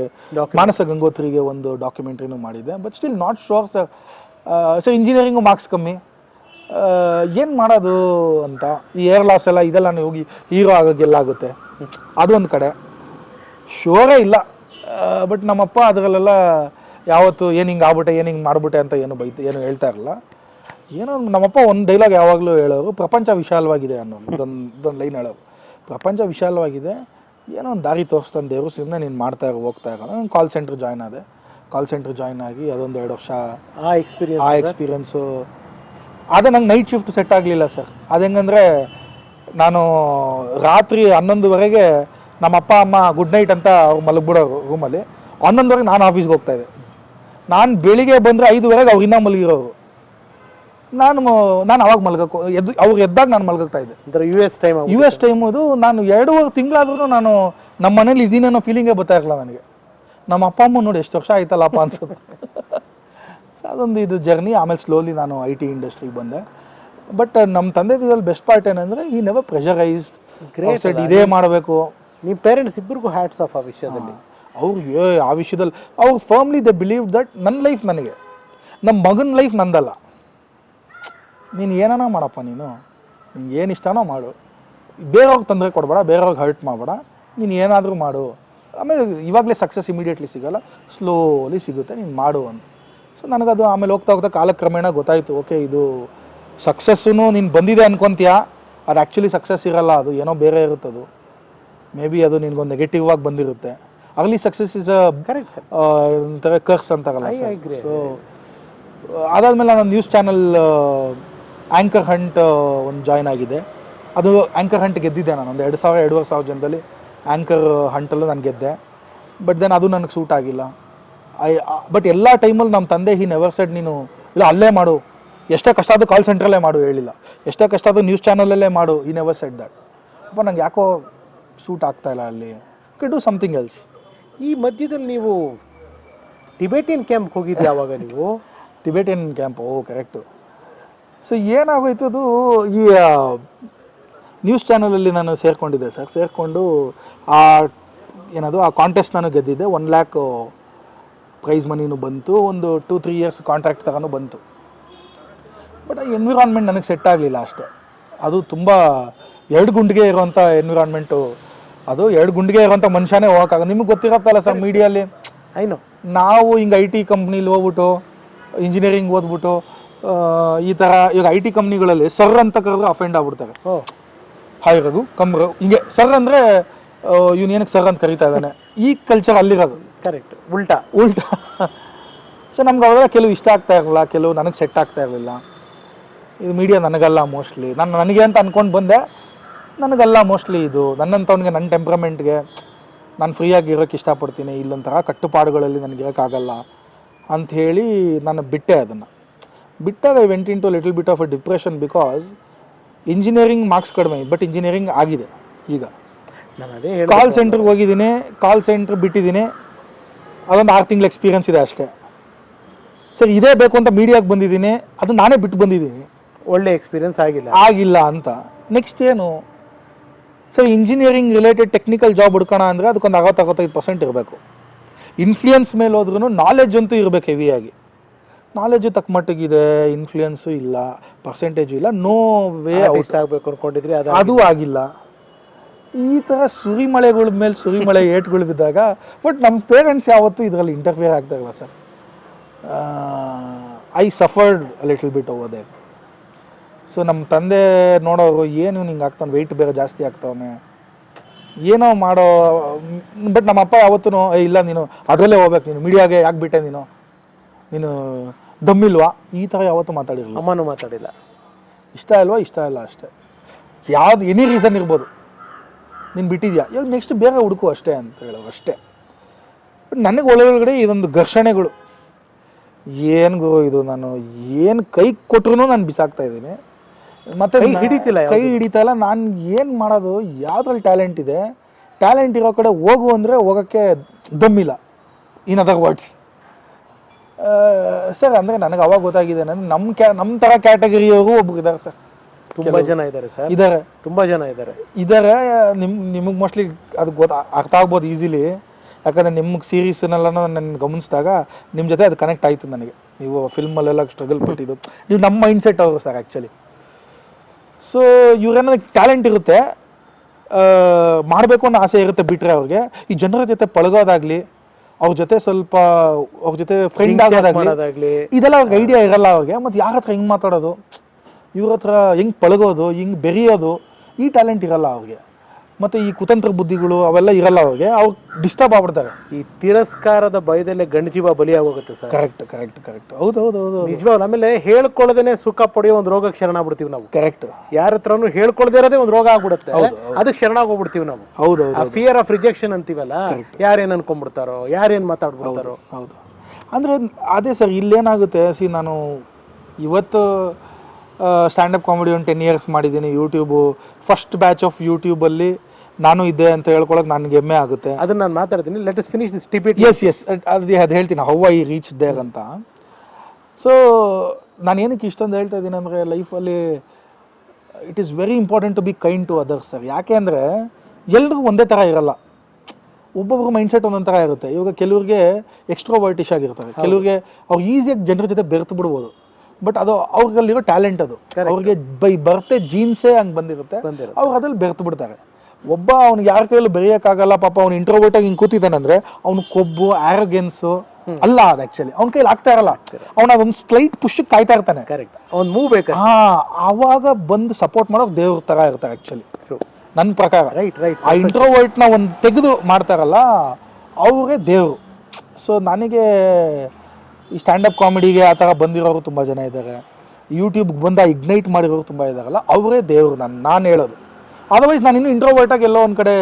ಮಾನಸ ಗಂಗೋತ್ರಿಗೆ ಒಂದು ಡಾಕ್ಯುಮೆಂಟ್ರಿನೂ ಮಾಡಿದ್ದೆ. But still not sure sir so engineering marks ಕಮ್ಮಿ. ಏನು ಮಾಡೋದು ಅಂತ ಈ ಏರ್ ಲಾಸ್ ಎಲ್ಲ ಇದೆಲ್ಲ ನೀವು ಹೋಗಿ ಹೀರೋ ಆಗೋಕ್ಕೆಲ್ಲ ಆಗುತ್ತೆ. ಅದು ಒಂದು ಕಡೆ. ಶೋರೇ ಇಲ್ಲ. ಬಟ್ ನಮ್ಮಪ್ಪ ಅದರಲ್ಲೆಲ್ಲ ಯಾವತ್ತು ಏನು ಹಿಂಗೆ ಆಗ್ಬಿಟ್ಟೆ, ಏನು ಹಿಂಗೆ ಮಾಡ್ಬಿಟ್ಟೆ ಅಂತ ಏನು ಬೈತು, ಏನು ಹೇಳ್ತಾ ಇರಲ್ಲ. ಏನೋ ನಮ್ಮಪ್ಪ ಒಂದು ಡೈಲಾಗ್ ಯಾವಾಗಲೂ ಹೇಳೋರು, ಪ್ರಪಂಚ ವಿಶಾಲವಾಗಿದೆ ಅನ್ನೋ ಒಂದು ಲೈನ್ ಹೇಳೋರು. ಪ್ರಪಂಚ ವಿಶಾಲವಾಗಿದೆ, ಏನೋ ಒಂದು ದಾರಿ ತೋರಿಸ್ತಾನೆ ದೇವರು ಸುಮ್ಮನೆ ನೀನು ಮಾಡ್ತಾ ಇರೋ, ಹೋಗ್ತಾ ಇರೋ ನಾನು ಕಾಲ್ ಸೆಂಟ್ರ್ ಜಾಯ್ನ್ ಆದೆ. ಕಾಲ್ ಸೆಂಟರ್ ಜಾಯ್ನ್ ಆಗಿ ಅದೊಂದು ಎರಡು ವರ್ಷ ಆ ಎಕ್ಸ್ಪೀರಿಯನ್ಸ್ ಆ ಎಕ್ಸ್ಪೀರಿಯನ್ಸು ಅದೇ ನಂಗೆ ನೈಟ್ ಶಿಫ್ಟ್ ಸೆಟ್ ಆಗಲಿಲ್ಲ ಸರ್ ಅದು ಹೆಂಗಂದರೆ ನಾನು ರಾತ್ರಿ ಹನ್ನೊಂದುವರೆಗೆ ನಮ್ಮ ಅಪ್ಪ ಅಮ್ಮ ಗುಡ್ ನೈಟ್ ಅಂತ ಅವ್ರು ಮಲಗ್ಬಿಡೋರು ರೂಮಲ್ಲಿ ಹನ್ನೊಂದುವರೆಗೆ ನಾನು ಆಫೀಸ್ಗೆ ಹೋಗ್ತಾ ಇದ್ದೆ. ನಾನು ಬೆಳಿಗ್ಗೆ ಬಂದರೆ ಐದುವರೆಗೆ ಅವ್ರು ಇನ್ನೂ ಮಲಗಿರೋರು. ನಾನು ನಾನು ಅವಾಗ ಮಲಗಕ್ಕೆ ಎದ್ದು ಅವ್ರು ಎದ್ದಾಗ ನಾನು ಮಲಗಕ್ತಾ ಇದ್ದೆ. ಅಂದ್ರೆ U S time U S time ಅದು ನಾನು ಎರಡು ತಿಂಗಳಾದ್ರೂ ನಾನು ನಮ್ಮ ಮನೇಲಿ ಇದ್ದೀನಿ ಅನ್ನೋ ಫೀಲಿಂಗೇ ಬರ್ತಾ ಇರಲಿಲ್ಲ ನನಗೆ. ನಮ್ಮ ಅಪ್ಪ ಅಮ್ಮ ನೋಡಿ ಎಷ್ಟು ವರ್ಷ ಆಯ್ತಲ್ಲಪ್ಪ ಅನ್ಸುತ್ತೆ. ಸೊ ಅದೊಂದು ಇದು ಜರ್ನಿ ಆಮೇಲೆ ಸ್ಲೋಲಿ ನಾನು ಐ ಟಿ ಇಂಡಸ್ಟ್ರಿಗೆ ಬಂದೆ. ಬಟ್ ನಮ್ಮ ತಂದೆ ಇದ್ರಲ್ಲಿ ಬೆಸ್ಟ್ ಪಾರ್ಟ್ ಏನಂದರೆ ಈ ನೆವರ್ ಪ್ರೆಷರೈಸ್ಡ್ ಗ್ರೇಟ್ ಇದೇ ಮಾಡಬೇಕು. ನಿಮ್ಮ ಪೇರೆಂಟ್ಸ್ ಇಬ್ಬರಿಗೂ ಹ್ಯಾಟ್ಸ್ ಆಫ್ ಆ ವಿಷಯದಲ್ಲಿ. ಅವ್ರಿಗೆ ಆ ವಿಷಯದಲ್ಲಿ ಅವ್ರು ಫರ್ಮ್ಲಿ ದ ಬಿಲೀವ್ ದಟ್ ನನ್ನ ಲೈಫ್ ನನಗೆ. ನಮ್ಮ ಮಗನ ಲೈಫ್ ನಂದಲ್ಲ. ನೀನು ಏನಾನ ಮಾಡಪ್ಪ ನೀನು? ನಿಂಗೆ ಏನು ಇಷ್ಟನೋ ಮಾಡು. ಬೇರೆಯವ್ರಿಗೆ ತೊಂದರೆ ಕೊಡಬೇಡ ಬೇರೆಯವ್ರಿಗೆ ಹರ್ಟ್ ಮಾಡಬೇಡ. ನೀನು ಏನಾದರೂ ಮಾಡು. ಆಮೇಲೆ ಇವಾಗಲೇ ಸಕ್ಸಸ್ ಇಮಿಡಿಯೇಟ್ಲಿ ಸಿಗಲ್ಲ. ಸ್ಲೋಲಿ ಸಿಗುತ್ತೆ ನೀನು ಮಾಡು ಅಂತ. ಸೊ ನನಗದು ಆಮೇಲೆ ಹೋಗ್ತಾ ಹೋಗ್ತಾ ಕಾಲಕ್ರಮೇಣ ಗೊತ್ತಾಯಿತು ಓಕೆ ಇದು ಸಕ್ಸಸ್ಸುನು ನೀನು ಬಂದಿದೆ ಅನ್ಕೊಂತೀಯಾ? ಅದು ಆ್ಯಕ್ಚುಲಿ ಸಕ್ಸಸ್ ಇರಲ್ಲ ಅದು ಏನೋ ಬೇರೆ ಇರುತ್ತದು. ಮೇ ಬಿ ಅದು ನಿನ್ಗೊಂದು ನೆಗೆಟಿವ್ ಆಗಿ ಬಂದಿರುತ್ತೆ. ಆಗಲಿ ಸಕ್ಸಸ್ ಇಸ್ ಕರೆಕ್ಟ್ ಒಂಥರ ಕರ್ಸ್ ಅಂತಾರಲ್ಲ ಸೊ ಅದಾದಮೇಲೆ ನಾನು ನ್ಯೂಸ್ ಚಾನಲ್ ಆ್ಯಂಕರ್ ಹಂಟ್ ಒಂದು ಜಾಯ್ನ್ ಆಗಿದೆ. ಅದು ಆ್ಯಂಕರ್ ಹಂಟ್ ಗೆದ್ದಿದ್ದೆ ನಾನು ಒಂದು ಎರಡು ಸಾವಿರ ಎರಡೂವರೆ ಸಾವಿರ ಜನದಲ್ಲಿ ಆ್ಯಂಕರ್ ಹಂಟಲ್ಲೂ ನಾನು ಗೆದ್ದೆ. ಬಟ್ ದೆನ್ ಅದು ನನಗೆ ಸೂಟ್ ಆಗಿಲ್ಲ. ಐ ಬಟ್ ಎಲ್ಲ ಟೈಮಲ್ಲಿ ನಮ್ಮ ತಂದೆ ಹಿ ನೆವರ್ ಸೆಡ್ ನೀನು ಇಲ್ಲ ಅಲ್ಲೇ ಮಾಡು. ಎಷ್ಟೇ ಕಷ್ಟ ಆದರೂ ಕಾಲ್ ಸೆಂಟ್ರಲ್ಲೇ ಮಾಡು ಹೇಳಿಲ್ಲ. ಎಷ್ಟೇ ಕಷ್ಟ ಆದರೂ ನ್ಯೂಸ್ ಚಾನಲಲ್ಲೇ ಮಾಡು. ಈ ನೆವರ್ ಸೆಡ್ ದಟ್ ಅಪ್ಪ ನಂಗೆ ಯಾಕೋ ಸೂಟ್ ಆಗ್ತಾ ಇಲ್ಲ ಅಲ್ಲಿ. ಕೆ ಡೂ ಸಮಥಿಂಗ್ ಎಲ್ಸ್ ಈ ಮಧ್ಯದಲ್ಲಿ ನೀವು ಟಿಬೇಟಿಯನ್ ಕ್ಯಾಂಪ್ ಹೋಗಿದ್ದೆ ಯಾವಾಗ ನೀವು? [laughs] Tibetan camp oh correct so ಏನಾಗೋಯ್ತು ಅದು ಈ ನ್ಯೂಸ್ ಚಾನಲಲ್ಲಿ ನಾನು ಸೇರಿಕೊಂಡಿದ್ದೆ ಸರ್ ಸೇರಿಕೊಂಡು ಆ ಏನದು ಆ ಕಾಂಟೆಸ್ಟ್ ನಾನು ಗೆದ್ದಿದ್ದೆ. ಒನ್ ಲ್ಯಾಕ್ ಪ್ರೈಸ್ ಮನಿನೂ ಬಂತು. ಒಂದು ಟೂ ತ್ರೀ ಇಯರ್ಸ್ ಕಾಂಟ್ರಾಕ್ಟ್ ತಗೊಂಡು ಬಂತು. ಬಟ್ ಆ ಎನ್ವಿರಾನ್ಮೆಂಟ್ ನನಗೆ ಸೆಟ್ ಆಗಲಿಲ್ಲ ಅಷ್ಟೇ. ಅದು ತುಂಬ ಎರಡು ಗುಂಡಿಗೆ ಇರುವಂಥ ಎನ್ವಿರಾನ್ಮೆಂಟು ಅದು ಎರಡು ಗುಂಡಿಗೆ ಇರುವಂಥ ಮನುಷ್ಯನೇ ಹೋಗೋಕ್ಕಾಗ ನಿಮಗೆ ಗೊತ್ತಿರತ್ತಲ್ಲ ಸರ್ ಮೀಡಿಯಲ್ಲಿ ಐನೋ ನಾವು ಹಿಂಗೆ ಐ ಟಿ ಕಂಪ್ನೀಲಿ ಹೋಗ್ಬಿಟ್ಟು ಇಂಜಿನಿಯರಿಂಗ್ ಓದ್ಬಿಟ್ಟು ಈ ಥರ ಈಗ ಐ ಟಿ ಕಂಪ್ನಿಗಳಲ್ಲಿ ಸರ್ ಅಂತ ಕರೆದ್ರೆ ಅಫೆಂಡ್ ಆಗ್ಬಿಡ್ತಾರೆ. ಓ. ಹಾಯ್ ರಘು ಕಮ್ ರಘು ಹಿಂಗೆ ಸರ್ ಅಂದರೆ ಇವನು ಏನಕ್ಕೆ ಸರ್ ಅಂತ ಕರಿತಾ ಇದ್ದಾನೆ. ಈ ಕಲ್ಚರ್ ಅಲ್ಲಿರೋದು. ಕರೆಕ್ಟ್ ಉಲ್ಟಾ. ಉಲ್ಟಾ. ಸೊ ನಮ್ಗೆ ಅವಾಗ ಕೆಲವು ಇಷ್ಟ ಆಗ್ತಾ ಇರಲಿಲ್ಲ. ಕೆಲವು ನನಗೆ ಸೆಟ್ ಆಗ್ತಾ ಇರಲಿಲ್ಲ. ಇದು ಮೀಡಿಯಾ ನನಗಲ್ಲ ಮೋಸ್ಟ್ಲಿ ನಾನು ನನಗೆ ಅಂತ ಅಂದ್ಕೊಂಡು ಬಂದೆ. ನನಗಲ್ಲ ಮೋಸ್ಟ್ಲಿ ಇದು. ನನ್ನಂಥವ್ನಿಗೆ ನನ್ನ ಟೆಂಪ್ರಮೆಂಟ್ಗೆ ನಾನು ಫ್ರೀಯಾಗಿ ಇರೋಕ್ಕೆ ಇಷ್ಟಪಡ್ತೀನಿ. ಇಲ್ಲೊಂಥರ ಕಟ್ಟುಪಾಡುಗಳಲ್ಲಿ ನನಗೆ ಇರೋಕ್ಕಾಗಲ್ಲ ಅಂಥೇಳಿ ನಾನು ಬಿಟ್ಟೆ ಅದನ್ನು. ಬಿಟ್ಟಾಗ I went into little bit of a depression because engineering marks ಕಡಿಮೆ ಬಟ್ ಇಂಜಿನಿಯರಿಂಗ್ ಆಗಿದೆ ಈಗ. ನಾನು ಅದೇ ಹೇಳಿ ಕಾಲ್ ಸೆಂಟ್ರಿಗೆ ಹೋಗಿದ್ದೀನಿ ಕಾಲ್ ಸೆಂಟ್ರ್ ಬಿಟ್ಟಿದ್ದೀನಿ. ಅದೊಂದು ಆರು ತಿಂಗಳ ಎಕ್ಸ್ಪೀರಿಯನ್ಸ್ ಇದೆ ಅಷ್ಟೇ. ಸರ್ ಇದೇ ಬೇಕು ಅಂತ ಮೀಡಿಯಾಗೆ ಬಂದಿದ್ದೀನಿ. ಅದು ನಾನೇ ಬಿಟ್ಟು ಬಂದಿದ್ದೀನಿ. ಒಳ್ಳೆ ಎಕ್ಸ್ಪೀರಿಯನ್ಸ್ ಆಗಿಲ್ಲ. ಆಗಿಲ್ಲ ಅಂತ. ನೆಕ್ಸ್ಟ್ ಏನು? Sir engineering related technical job ಹುಡ್ಕೋಣ ಅಂದರೆ ಅದಕ್ಕೊಂದು ಅರವತ್ತು ಅರವತ್ತೈದು ಪರ್ಸೆಂಟ್ ಇರಬೇಕು. ಇನ್ಫ್ಲೂಯೆನ್ಸ್ ಮೇಲೆ ಹೋದ್ರೂ ನಾಲೆಜ್ ಅಂತೂ ಇರಬೇಕು ಹೆವಿಯಾಗಿ ನಾಲೆಜು ತಕ್ಕ ಮಟ್ಟಿಗಿದೆ ಇನ್ಫ್ಲೂಯೆನ್ಸು ಇಲ್ಲ ಪರ್ಸೆಂಟೇಜು ಇಲ್ಲ ನೋ ವೇ ಔಟ್ ಆಗಬೇಕು ಅನ್ಕೊಂಡಿದ್ರಿ ಅದು ಅದು ಆಗಿಲ್ಲ. ಈ ಥರ ಸುರಿಮಳೆಗಳ ಮೇಲೆ ಸುರಿಮಳೆ [laughs] ಏಟ್ಗಳು ಬಿದ್ದಾಗ ಬಟ್ ನಮ್ಮ ಪೇರೆಂಟ್ಸ್ ಯಾವತ್ತೂ ಇದರಲ್ಲಿ ಇಂಟರ್ಫಿಯರ್ ಆಗ್ತಾ ಇಲ್ಲ sir. I suffered little bit over there so ನಮ್ಮ ತಂದೆ ನೋಡೋರು ಏನು ಹಿಂಗೆ ಆಗ್ತಾನೆ ವೆಯ್ಟ್ ಬೇರೆ ಜಾಸ್ತಿ ಆಗ್ತಾವನೆ. ಏನೋ ಮಾಡೋ ಬಟ್ ನಮ್ಮ ಅಪ್ಪ ಯಾವತ್ತೂ ಇಲ್ಲ ನೀನು ಅದರಲ್ಲೇ ಹೋಗ್ಬೇಕು ನೀನು ಮೀಡಿಯಾಗೆ ಯಾಕೆ ಬಿಟ್ಟೆ ನೀನು? ನೀನು ದಮ್ಮಿಲ್ವಾ? ಈ ಥರ ಯಾವತ್ತೂ ಮಾತಾಡಿರಲಿಲ್ಲ ಅಮ್ಮನೂ ಮಾತಾಡಿಲ್ಲ. ಇಷ್ಟ ಇಲ್ವಾ? ಇಷ್ಟ ಇಲ್ಲ ಅಷ್ಟೇ. ಯಾವ್ದು ಎನಿ ರೀಸನ್ ಇರ್ಬೋದು. ನೀನು ಬಿಟ್ಟಿದ್ಯಾ? ಇವಾಗ ನೆಕ್ಸ್ಟ್ ಬೇರೆ ಹುಡುಕು ಅಷ್ಟೇ ಅಂತ ಹೇಳೋರು ಅಷ್ಟೇ. ಬಟ್ ನನಗೆ ಒಳಗಡೆ ಇದೊಂದು ಘರ್ಷಣೆಗಳು. ಏನು ಗುರು ಇದು ನಾನು ಏನು ಕೈ ಕೊಟ್ರು ನಾನು ಬಿಸಾಕ್ತಾ ಇದ್ದೀನಿ. ಮತ್ತೆ ಹಿಡಿತಿಲ್ಲ ಕೈ ಹಿಡಿತಾ ಇಲ್ಲ. ನಾನು ಏನು ಮಾಡೋದು? ಯಾವ್ದ್ರಲ್ಲಿ ಟ್ಯಾಲೆಂಟ್ ಇದೆ? ಟ್ಯಾಲೆಂಟ್ ಇರೋ ಕಡೆ ಹೋಗು ಅಂದರೆ ಹೋಗೋಕ್ಕೆ ದಮ್ಮಿಲ್ಲ. ಇನ್ ಅದರ್ ವರ್ಡ್ಸ್ ಸರ್ ಅಂದರೆ ನನಗೆ ಅವಾಗ ಗೊತ್ತಾಗಿದೆ ಅಂದರೆ ನಮ್ಮ ಕ್ಯಾ ನಮ್ಮ ಥರ ಕ್ಯಾಟಗರಿಯವರು ಒಬ್ರು ಇದ್ದಾರೆ ಸರ್. ತುಂಬಾ ಜನ ಇದ್ದಾರೆ ಸರ್. ಇದ್ದಾರೆ. ತುಂಬಾ ಜನ ಇದ್ದಾರೆ. ಇದ್ದಾರೆ ನಿಮ್ ನಿಮಗೆ ಮೋಸ್ಟ್ಲಿ ಅದು ಗೊತ್ತ ಅರ್ಥ ಆಗ್ಬೋದು ಈಸಿಲಿ ಯಾಕಂದರೆ ನಿಮಗೆ ಸೀರೀಸ್ನೆಲ್ಲ ನಾನು ಗಮನಿಸಿದಾಗ ನಿಮ್ಮ ಜೊತೆ ಅದು ಕನೆಕ್ಟ್ ಆಯಿತು ನನಗೆ. ನೀವು ಫಿಲ್ಮಲ್ಲೆಲ್ಲ ಸ್ಟ್ರಗಲ್ ಪಟ್ಟಿದ್ದು. ನೀವು ನಮ್ಮ ಮೈಂಡ್ ಸೆಟ್ ಅವರು ಸರ್ ಆ್ಯಕ್ಚುಲಿ ಸೊ ಇವ್ರೇನೋ ಟ್ಯಾಲೆಂಟ್ ಇರುತ್ತೆ. ಮಾಡಬೇಕು ಅನ್ನೋ ಆಸೆ ಇರುತ್ತೆ ಬಿಟ್ಟರೆ ಅವ್ರಿಗೆ. ಈ ಜನರ ಜೊತೆ ಪಳಗೋದಾಗ್ಲಿ ಅವ್ರ ಜೊತೆ ಸ್ವಲ್ಪ ಅವ್ರ ಜೊತೆ ಫ್ರೆಂಡ್ ಆಗೋದಾಗ್ಲಿ ಇದೆಲ್ಲ ಅವ್ರಿಗೆ ಐಡಿಯಾ ಇರಲ್ಲ ಅವ್ರಿಗೆ. ಮತ್ತೆ ಯಾರ ಹತ್ರ ಹೆಂಗೆ ಮಾತಾಡೋದು? ಇವ್ರ ಹತ್ರ ಹೆಂಗೆ ಪಳಗೋದು? ಹಿಂಗೆ ಬೆರೆಯೋದು? ಈ ಟ್ಯಾಲೆಂಟ್ ಇರಲ್ಲ ಅವ್ರಿಗೆ. ಮತ್ತು ಈ ಕುತಂತ್ರ ಬುದ್ಧಿಗಳು ಅವೆಲ್ಲ ಇರಲ್ಲ ಅವ್ರಿಗೆ. ಅವ್ರು ಡಿಸ್ಟರ್ಬ್ ಆಗ್ಬಿಡ್ತಾರೆ. ಈ ತಿರಸ್ಕಾರದ ಭಯದಲ್ಲೇ ಗಂಡು ಜೀವ ಬಲಿಯಾಗೋಗುತ್ತೆ ಸರ್. ಕರೆಕ್ಟ್ ಕರೆಕ್ಟ್ ಕರೆಕ್ಟ್ ಹೌದು ಹೌದು ಹೌದು ನಿಜವಾಗ್ಲು ಆಮೇಲೆ ಹೇಳ್ಕೊಳ್ಳದೇನೆ ಸುಖ ಪಡೆಯೋ ಒಂದು ರೋಗಕ್ಕೆ ಶರಣಾಗ್ಬಿಡ್ತೀವಿ ನಾವು. ಕರೆಕ್ಟ್ ಯಾರ ಹತ್ರನು ಹೇಳ್ಕೊಳ್ದೇ ಇರೋದೇ ಒಂದು ರೋಗ ಆಗ್ಬಿಡುತ್ತೆ. ಅದಕ್ಕೆ ಶರಣಾಗೋಗ್ಬಿಡ್ತೀವಿ ನಾವು. ಹೌದು ಆ ಫಿಯರ್ ಆಫ್ ರಿಜೆಕ್ಷನ್ ಅಂತೀವಲ್ಲ ಯಾರೇನ್ ಅನ್ಕೊಂಡ್ಬಿಡ್ತಾರೋ ಯಾರೇನ್ ಮಾತಾಡ್ಬಿಡ್ತಾರೋ. ಹೌದು ಅಂದರೆ ಅದೇ ಸರ್ ಇಲ್ಲೇನಾಗುತ್ತೆ? ಸಿ ನಾನು ಇವತ್ತು ಸ್ಟ್ಯಾಂಡಪ್ ಕಾಮಿಡಿ ಒಂದು ಟೆನ್ ಇಯರ್ಸ್ ಮಾಡಿದ್ದೀನಿ ಯೂಟ್ಯೂಬು ಫಸ್ಟ್ ಬ್ಯಾಚ್ ಆಫ್ ಯೂಟ್ಯೂಬಲ್ಲಿ ನಾನು ಇದ್ದೆ ಅಂತ ಹೇಳ್ಕೊಳಕ್ಕೆ ನನಗೆ ಹೆಮ್ಮೆ ಆಗುತ್ತೆ. ಅದನ್ನ ನಾನು ಮಾತಾಡ್ತೀನಿ. ಲೆಟ್ ಇಸ್ ಫಿನಿಶ್ ದಿಸ್ ಟಿಪಿಟ್ ಎಸ್ ಎಸ್ ಅದು ಅದು ಹೇಳ್ತೀನಿ. ಹೌ ಐ ರೀಚ್ ದೇರ್ ಅಂತ. ಸೊ ನಾನು ಏನಕ್ಕೆ ಇಷ್ಟೊಂದು ಹೇಳ್ತಾ ಇದ್ದೀನಿ ಅಂದರೆ ಲೈಫಲ್ಲಿ it is very important to be kind to others sir ಯಾಕೆ ಅಂದರೆ ಎಲ್ರಿಗೂ ಒಂದೇ ಥರ ಇರಲ್ಲ. ಒಬ್ಬೊಬ್ರು ಮೈಂಡ್ಸೆಟ್ ಒಂದೊಂದು ಥರ ಇರುತ್ತೆ. ಇವಾಗ ಕೆಲವ್ರಿಗೆ ಎಕ್ಸ್ಟ್ರೋವರ್ಟಿಶ್ ಆಗಿರ್ತಾರೆ. ಕೆಲವ್ರಿಗೆ ಅವ್ರು ಈಸಿಯಾಗಿ ಜನರ ಜೊತೆ ಬೆರೆತು ಬಿಡ್ಬೋದು. ಬಟ್ ಅದು ಅವ್ರಲ್ಲಿರೋ ಟ್ಯಾಲೆಂಟ್ ಅದು. ಅವ್ರಿಗೆ ಬೈ ಬರ್ತೆ ಜೀನ್ಸೇ ಹಂಗೆ ಬಂದಿರುತ್ತೆ. ಅವ್ರು ಅದ್ರಲ್ಲಿ ಬೆರೆತು ಬಿಡ್ತಾರೆ. ಒಬ್ಬ ಅವ್ನಿಗೆ ಯಾರ ಕೈಯಲ್ಲೂ ಬೆರೆಯೋಕ್ಕಾಗಲ್ಲ ಪಾಪ ಅವ್ನು ಇಂಟ್ರೋವರ್ಟ್ ಆಗಿ ಹಿಂಗೆ ಕೂತಿದ್ದಾನೆ ಅಂದ್ರೆ ಅವ್ನು ಕೊಬ್ಬು ಆರೋಗ್ಯನ್ಸು ಅಲ್ಲ ಅದು ಆ್ಯಕ್ಚುಲಿ ಅವ್ನ ಕೈಲಿ ಆಗ್ತಾ ಇರಲ್ಲ. ಅವ್ನು ಅದೊಂದು ಸ್ಲೈಟ್ ಪುಷ್ ಕಾಯ್ತಾ ಇರ್ತಾನೆ. ಕರೆಕ್ಟ್ ಅವ್ನು ಮೂವ್ ಬೇಕು? ಹಾ ಆವಾಗ ಬಂದು ಸಪೋರ್ಟ್ ಮಾಡೋಕೆ ದೇವ್ರ ತರ ಇರ್ತಾರೆ ಆ್ಯಕ್ಚುಲಿ ನನ್ನ ಪ್ರಕಾರ. ರೈಟ್ ರೈಟ್ ಆ ಇಂಟ್ರೋವರ್ಟ್ನ ಒಂದು ತೆಗೆದು ಮಾಡ್ತಾರಲ್ಲ ಅವರೇ ದೇವರು. ಸೊ ನನಗೆ ಈ ಸ್ಟ್ಯಾಂಡಪ್ ಕಾಮಿಡಿಗೆ ಆ ಥರ ಬಂದಿರೋರು ತುಂಬ ಜನ ಇದ್ದಾರೆ. ಯೂಟ್ಯೂಬ್ಗೆ ಬಂದ ಇಗ್ನೈಟ್ ಮಾಡಿರೋರು ತುಂಬ ಇದ್ದಾರಲ್ಲ ಅವರೇ ದೇವರು ನಾನು ನಾನು ಹೇಳೋದು. ಅದರ್ವೈಸ್ ನಾನು ಇನ್ನೂ ಇಂಟ್ರೋವರ್ಟಾಗಿ ಎಲ್ಲೋ ಒಂದು ಕಡೆ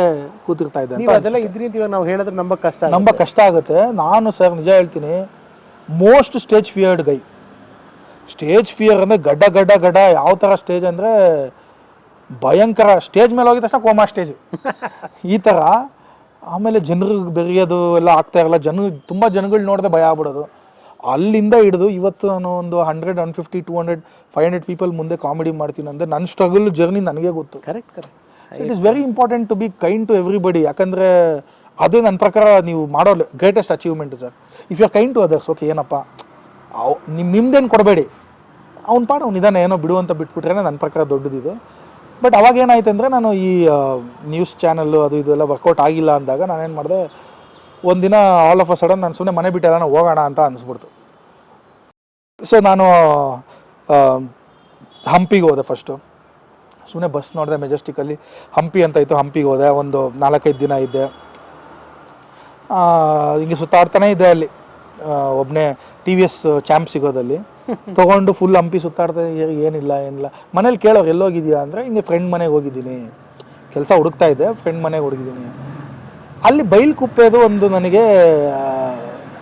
ಕೂತಿರ್ತಾ ಇದ್ದೆ ಅದೆಲ್ಲ ಇದ್ರಿ ಅಂತ ಇವಾಗ ನಾವು ಹೇಳಿದ್ರೆ ನಮ್ಮ ಕಷ್ಟ ಆಗುತ್ತೆ. ನಂಬ ಕಷ್ಟ ಆಗುತ್ತೆ. ನಾನು ಸರ್ ನಿಜ ಹೇಳ್ತೀನಿ most stage feared guy stage fear ಅಂದರೆ ಗಡ್ಡ ಗಡ್ಡ ಗಡ್ಡ ಯಾವ ಥರ ಸ್ಟೇಜ್ ಅಂದರೆ ಭಯಂಕರ. ಸ್ಟೇಜ್ ಮೇಲೆ ಹೋಗಿದ ತಕ್ಷಣ ಕೋಮಾ ಸ್ಟೇಜ್ ಈ ಥರ. ಆಮೇಲೆ ಜನರಿಗೆ ಬೆರೆಯೋದು ಎಲ್ಲ ಆಗ್ತಾ ಇರಲ್ಲ. ಜನ ತುಂಬ ಜನಗಳು ನೋಡಿದ್ರೆ ಭಯ ಆಗ್ಬಿಡೋದು. ಅಲ್ಲಿಂದ ಹಿಡಿದು ಇವತ್ತು ನಾನು ಒಂದು hundred one fifty two hundred five hundred people ಮುಂದೆ ಕಾಮಿಡಿ ಮಾಡ್ತೀನಿ ಅಂದರೆ ನನ್ನ ಸ್ಟ್ರಗಲ್ ಜರ್ನಿ ನನಗೆ ಗೊತ್ತು. Correct correct it is very important to be kind to everybody ಯಾಕಂದರೆ ಅದೇ ನನ್ನ ಪ್ರಕಾರ ನೀವು ಮಾಡೋ greatest achievement sir if you are kind to others okay ಏನಪ್ಪ? ಅವ್ ನಿಮ್ಮ ನಿಮ್ದೇನು ಕೊಡಬೇಡಿ. ಅವ್ನು ಪಾಡು ಅವ್ನು ಇದಾನೆ ಏನೋ ಬಿಡು ಅಂತ ಬಿಟ್ಬಿಟ್ರೆ ನನ್ನ ಪ್ರಕಾರ ದೊಡ್ಡದಿದು. ಬಟ್ ಅವಾಗ ಏನಾಯ್ತು ಅಂದರೆ ನಾನು ಈ ನ್ಯೂಸ್ ಚಾನಲ್ಲು ಅದು ಇದು ಎಲ್ಲ ವರ್ಕೌಟ್ ಆಗಿಲ್ಲ ಅಂದಾಗ ನಾನೇನು ಮಾಡಿದೆ ಒಂದಿನ ಆಲ್ ಆಫ್ ಅ ಸಡನ್ ನಾನು ಸುಮ್ಮನೆ ಮನೆ ಬಿಟ್ಟೆಲ್ಲ ನಾನು ಹೋಗೋಣ ಅಂತ ಅನಿಸ್ಬಿಡ್ತು. ಸೊ ನಾನು ಹಂಪಿಗೆ ಹೋದೆ ಫಸ್ಟು ಸುಮ್ಮನೆ ಬಸ್ ನೋಡಿದೆ ಮೆಜೆಸ್ಟಿಕಲ್ಲಿ ಹಂಪಿ ಅಂತ ಇತ್ತು ಹಂಪಿಗೆ ಹೋದೆ. ಒಂದು ನಾಲ್ಕೈದು ದಿನ ಇದ್ದೆ. ಹಿಂಗೆ ಸುತ್ತಾಡ್ತಾನೆ ಇದ್ದೆ ಅಲ್ಲಿ. ಒಬ್ಬನೇ ಟಿ ವಿ ಎಸ್ ಚಾಂಪ್ ಸಿಗೋದಲ್ಲಿ. ತೊಗೊಂಡು ಫುಲ್ ಹಂಪಿ ಸುತ್ತಾಡ್ತಾ ಏನಿಲ್ಲ ಏನಿಲ್ಲ. ಮನೇಲಿ ಕೇಳೋರು ಎಲ್ಲೋಗಿದ್ಯಾ ಅಂದರೆ ಹಿಂಗೆ ಫ್ರೆಂಡ್ ಮನೆಗೆ ಹೋಗಿದ್ದೀನಿ. ಕೆಲಸ ಹುಡುಕ್ತಾ ಇದ್ದೆ ಫ್ರೆಂಡ್ ಮನೆಗೆ ಹುಡುಗಿದ್ದೀನಿ. ಅಲ್ಲಿ ಬೈಲ್ ಕುಪ್ಪೆದು ಒಂದು ನನಗೆ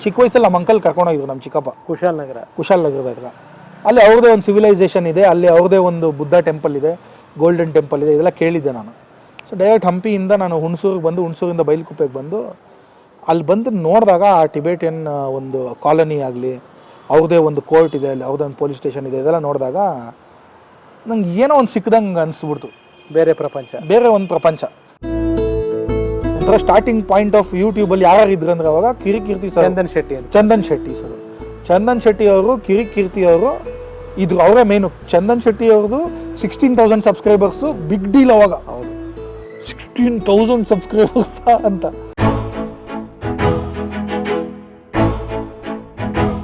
ಚಿಕ್ಕ ವಯಸ್ಸಲ್ಲಿ ನಮ್ಮ ಅಂಕಲ್ ಕರ್ಕೊಂಡೋಗಿದ್ರು ನಮ್ಮ ಚಿಕ್ಕಪ್ಪ. ಕುಶಾಲ್ ನಗರ. ಕುಶಾಲ್ ನಗರದ ಹತ್ರ. ಅಲ್ಲಿ ಅವ್ರದೇ ಒಂದು ಸಿವಿಲೈಸೇಷನ್ ಇದೆ ಅಲ್ಲಿ ಅವ್ರದೇ ಒಂದು ಬುದ್ಧ ಟೆಂಪಲ್ ಇದೆ ಗೋಲ್ಡನ್ ಟೆಂಪಲ್ ಇದೆ ಇದೆಲ್ಲ ಕೇಳಿದ್ದೆ ನಾನು. ಸೊ ಡೈರೆಕ್ಟ್ ಹಂಪಿಯಿಂದ ನಾನು ಹುಣಸೂರಿಗೆ ಬಂದು ಹುಣಸೂರಿಂದ ಬೈಲ್ಕುಪ್ಪೆಗೆ ಬಂದು ಅಲ್ಲಿ ಬಂದು ನೋಡಿದಾಗ ಆ ಟಿಬೇಟಿಯನ್ ಒಂದು ಕಾಲೋನಿ ಆಗಲಿ ಅವ್ರದೇ ಒಂದು ಕೋರ್ಟ್ ಇದೆ ಅಲ್ಲಿ ಅವ್ರದೇ ಒಂದು ಪೊಲೀಸ್ ಸ್ಟೇಷನ್ ಇದೆ ಇದೆಲ್ಲ ನೋಡಿದಾಗ ನಂಗೆ ಏನೋ ಒಂದು ಸಿಕ್ಕದಂಗೆ ಅನಿಸ್ಬಿಡ್ತು. ಬೇರೆ ಪ್ರಪಂಚ. ಬೇರೆ ಒಂದು ಪ್ರಪಂಚ. ಒಂಥರ ಸ್ಟಾರ್ಟಿಂಗ್ ಪಾಯಿಂಟ್ ಆಫ್ ಯೂಟ್ಯೂಬಲ್ಲಿ ಯಾರ್ಯಾರು ಇದ್ರು ಅಂದ್ರೆ ಅವಾಗ ಕಿರಿಕೀರ್ತಿ ಸರ್. ಚಂದನ್ ಶೆಟ್ಟಿ ಅಂತ. ಚಂದನ್ ಶೆಟ್ಟಿ ಸರ್. ಚಂದನ್ ಶೆಟ್ಟಿ ಅವರು ಕಿರಿಕೀರ್ತಿ ಅವರು ಇದ್ರು ಅವರೇ ಮೇನು ಚಂದನ್ ಶೆಟ್ಟಿ ಅವ್ರದ್ದು sixteen thousand subscribers big deal ಅವಾಗ. ಹೌದು. ಸಿಕ್ಸ್ಟೀನ್ ತೌಸಂಡ್ ಸಬ್ಸ್ಕ್ರೈಬರ್ಸ್ ಅಂತ.